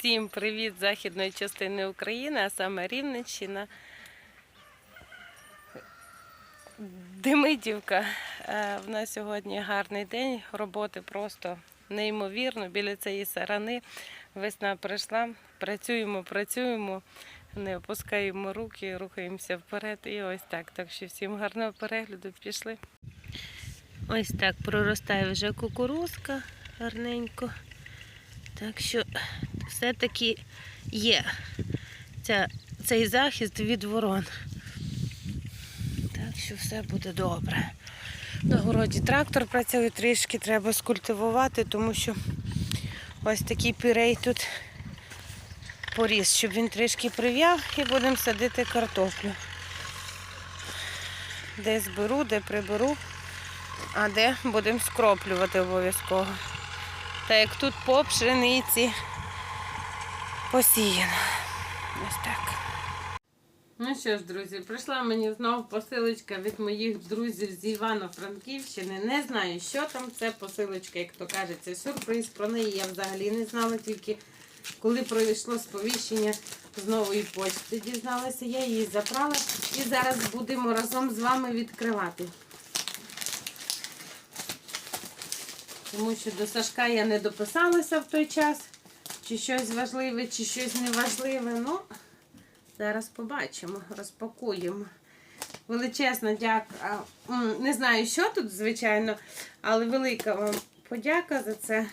Всім привіт західної частини України, а саме Рівненщина. Демидівка. Е, В нас сьогодні гарний день. Роботи просто неймовірно. Біля цієї сарани весна прийшла. Працюємо, працюємо, не опускаємо руки, рухаємося вперед. І ось так. Так що всім гарного перегляду пішли. Ось так проростає вже кукурузка гарненько. Так що все-таки є ця, цей захист від ворон. Так що все буде добре. На городі трактор працює, трішки треба скультивувати, тому що ось такий пірей тут поріс, щоб він трішки прив'яв і будемо садити картоплю. Де зберу, де приберу, а де будемо скроплювати обов'язково. Та як тут по пшениці посіяно. Ось так. Ну що ж, друзі, прийшла мені знову посилочка від моїх друзів з Івано-Франківщини. Не знаю, що там це посилочка, як то кажеться, сюрприз. Про неї я взагалі не знала, тільки коли пройшло сповіщення з нової почти. Дізналася, я її забрала і зараз будемо разом з вами відкривати. Тому що до Сашка я не дописалася в той час. Чи щось важливе, чи щось неважливе. Ну, зараз побачимо, розпакуємо. Величезна дяка. Не знаю, що тут, звичайно, але велика вам подяка за це.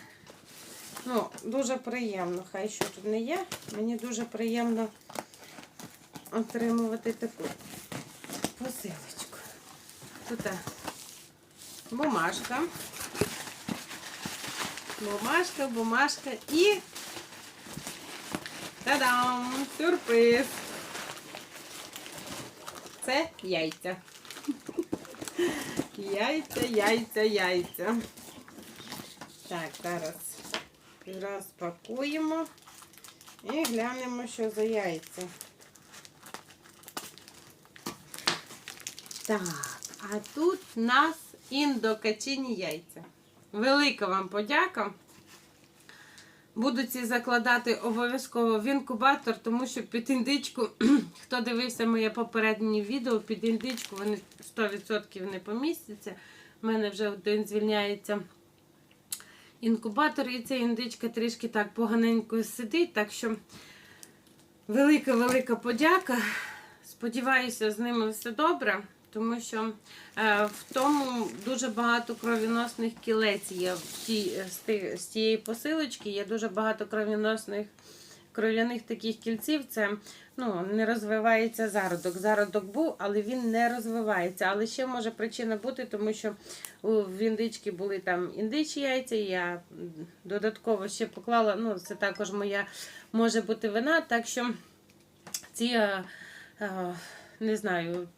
Ну, дуже приємно. Хай що тут не є. Мені дуже приємно отримувати таку посилочку. Тут бумажка. Бумажка, бумажка і та-дам! Сюрприз! Це яйця. Яйця, яйця, яйця. Так, зараз розпакуємо і глянемо, що за яйця. Так, а тут у нас індокачині яйця. Велика вам подяка. Буду ці закладати обов'язково в інкубатор, тому що під індичку, хто дивився моє попереднє відео, під індичку вони 100% не помістяться. У мене вже один звільняється інкубатор, і ця індичка трішки так поганенько сидить. Так що велика-велика подяка. Сподіваюся, з ними все добре. Тому що е, в тому дуже багато кровіносних кілець є в тій, з, ти, з тієї посилочки. Є дуже багато кровіносних кров'яних таких кільців. Це ну, не розвивається зародок. Зародок був, але він не розвивається. Але ще може причина бути, тому що в індички були там індичі яйця. Я додатково ще поклала. Ну, це також моя може бути вина. Так що ці. Е, е, не знаю,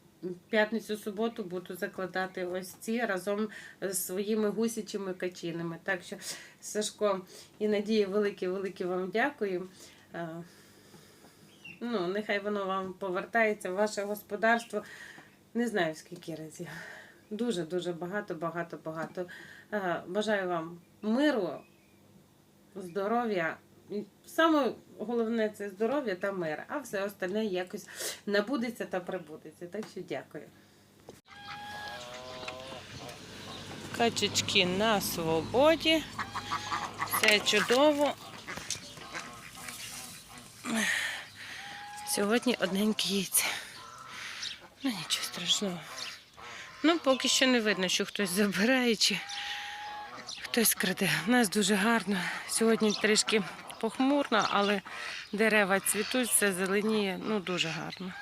п'ятницю-суботу буду закладати ось ці разом з своїми гусячими качинами. Так що, Сашко і Надія, велике-велике вам дякую. Е, Ну, нехай воно вам повертається ваше господарство. Не знаю скільки разів. Дуже-дуже багато, багато, багато. Е, Бажаю вам миру, здоров'я. Саме головне це здоров'я та мир, а все остальне якось набудеться та прибудеться. Так що дякую. Качечки на свободі. Все чудово. Сьогодні одненьке яйце. Ну, нічого страшного. Ну, поки що не видно, що хтось забирає чи хтось краде. У нас дуже гарно. Сьогодні трішки похмурно, але дерева цвітуть, все зеленіє, ну дуже гарно.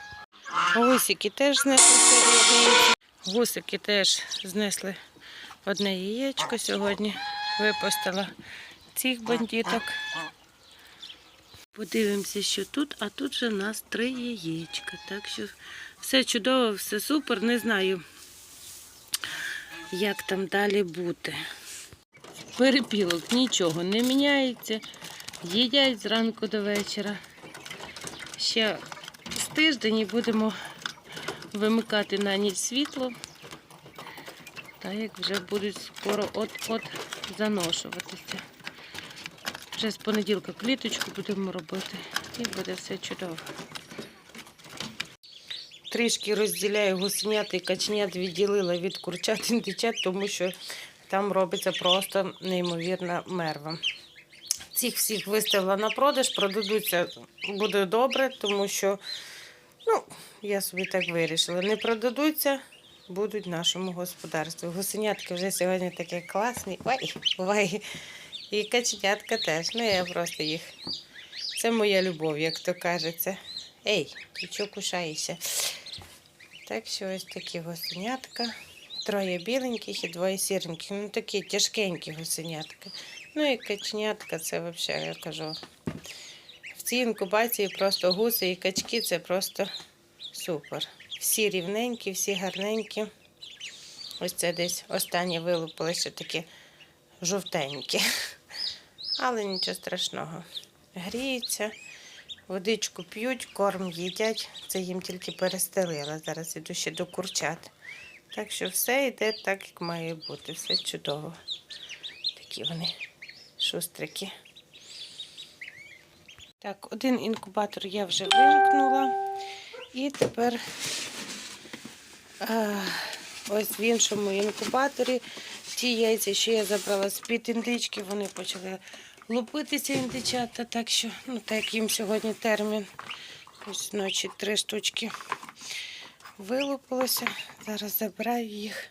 Гусики теж знесли Гусики теж знесли одне яєчко сьогодні. Випустила цих бандиток. Подивимося, що тут, а тут вже в нас три яєчка. Так що все чудово, все супер. Не знаю, як там далі бути. Перепілок нічого не міняється. Їдять зранку до вечора. Ще з тиждень і будемо вимикати на ніч світло. Та як вже будуть скоро от-от заношуватися. Вже з понеділка кліточку будемо робити і буде все чудово. Трішки розділяю гусенят і каченят відділила від курчат індичат, тому що там робиться просто неймовірна мерва. Цих всіх виставила на продаж, продадуться буде добре, тому що ну, я собі так вирішила. Не продадуться, будуть в нашому господарстві. Гусенятки вже сьогодні такі класні. Ой, ой. І каченятка теж. Ну, я просто їх. Це моя любов, як то кажеться. Ей, ти чого кушаєшся? Так що ось такі гусенятка. Троє біленьких і двоє сіреньких. Ну такі тяжкенькі гусенятка. Ну і каченятка, це взагалі, я кажу. В цій інкубації просто гуси і качки це просто супер. Всі рівненькі, всі гарненькі. Ось це десь останнє вилупилося таке жовтеньке. Але нічого страшного. Гріються, водичку п'ють, корм їдять. Це їм тільки перестелила. Зараз іду ще до курчат. Так що все йде так, як має бути. Все чудово. Такі вони шустрики. Так, один інкубатор я вже вимкнула. І тепер а, ось в іншому інкубаторі ті яйця, що я забрала з-під індички, вони почали лупитися індичата, так що, ну так їм сьогодні термін. Ось ночі три штучки вилупилося. Зараз забираю їх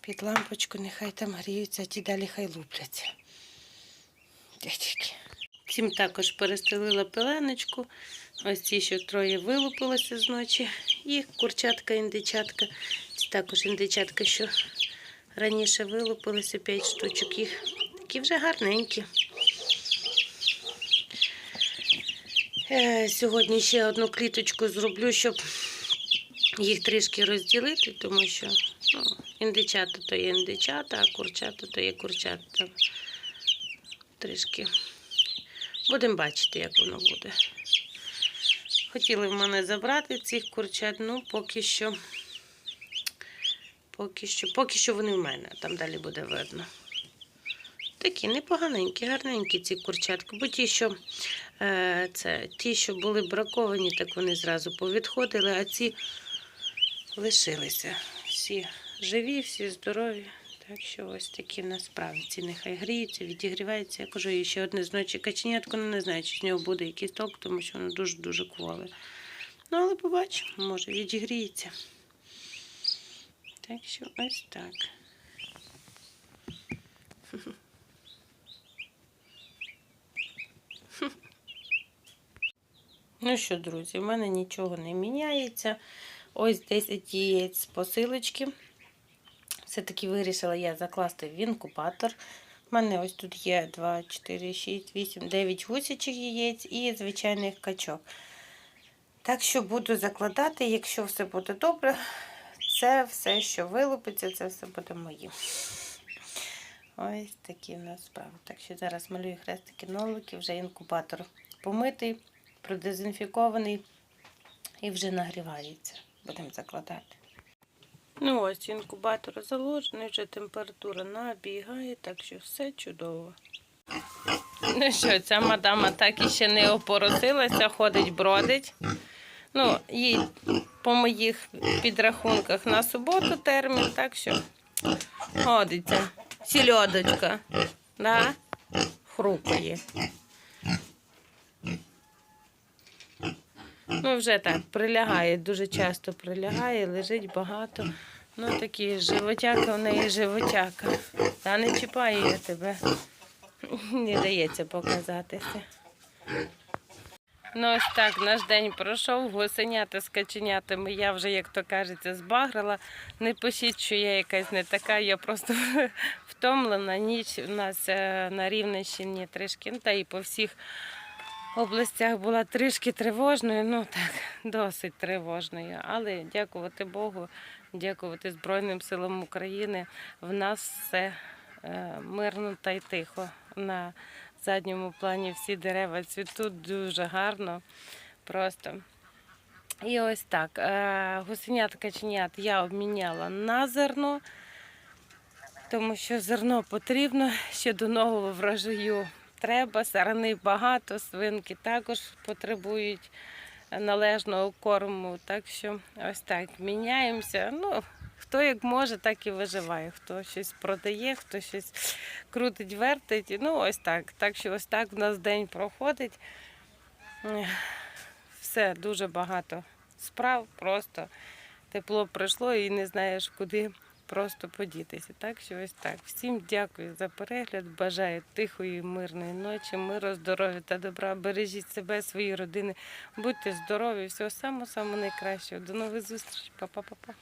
під лампочку, нехай там гріються, а ті далі хай лупляться. Дядьки. Всім також перестелила пеленочку. Ось ці, що троє вилупилося з ночі. І курчатка, індичатка. Також індичатка, що раніше вилупилися, 5 штучок їх. Такі вже гарненькі. Е, Сьогодні ще одну кліточку зроблю, щоб їх трішки розділити, тому що ну, індичата то є індичата, а курчата то є курчата. Трішки будемо бачити, як воно буде. Хотіли в мене забрати цих курчат, ну поки що, поки що, поки що вони в мене, там далі буде видно. Такі непоганенькі, гарненькі ці курчатки, бо ті, що е, це, ті, що були браковані, так вони зразу повідходили, а ці лишилися. Всі живі, всі здорові. Так що ось такі насправді ці нехай гріються, відігріваються. Я кажу, і ще одне з ночі каченятко, ну не знаю, чи з нього буде якийсь ток, тому що воно дуже-дуже кволе. Ну, але побачимо, може, відігріється. Так що ось так. Ну що, друзі, в мене нічого не міняється. Ось 10 яєць з посилочки. Все-таки вирішила я закласти в інкубатор. У мене ось тут є 2, 4, 6, 8, 9 гусячих яєць і звичайних качок. Так що буду закладати, якщо все буде добре, це все, що вилупиться, це все буде моє. Ось такі в нас справи. Так що зараз малюю хрестики нолики, вже інкубатор помитий, продезінфікований і вже нагрівається. Будемо закладати. Ну ось інкубатор заложений, вже температура набігає, так що все чудово. Ну що, ця мадама так і ще не опоросилася, ходить, бродить. Ну, їй по моїх підрахунках на суботу термін, так що ходиться. Сільодочка. Да? Хрупає. Ну, вже так, прилягає, дуже часто прилягає, лежить багато. Ну, такі животяка в неї животяка. Та не чіпає я тебе. Не дається показатися. Ну, ось так, наш день пройшов, гусенята з каченятами. Я вже, як то кажеться, збагрила. Не пишіть, що я якась не така, я просто втомлена. Ніч у нас е, на Рівненщині трішки, ну, та і по всіх областях була трішки тривожною, ну так, досить тривожною. Але дякувати Богу, дякувати Збройним силам України. В нас все е, мирно та й тихо. На задньому плані всі дерева цвітуть дуже гарно. Просто. І ось так. е, Гусенят каченят я обміняла на зерно, тому що зерно потрібно ще до нового врожаю. Треба, сарани багато, свинки також потребують належного корму. Так що ось так міняємося. Ну, хто як може, так і виживає. Хто щось продає, хто щось крутить, вертить. Ну, ось так. Так що ось так в нас день проходить. Все, дуже багато справ, просто тепло прийшло і не знаєш, куди просто подітися. Так що ось так. Всім дякую за перегляд. Бажаю тихої, мирної ночі, миру, здоров'я та добра. Бережіть себе, свої родини. Будьте здорові, всього самого найкращого. До нових зустрічей. Па-па-па-па.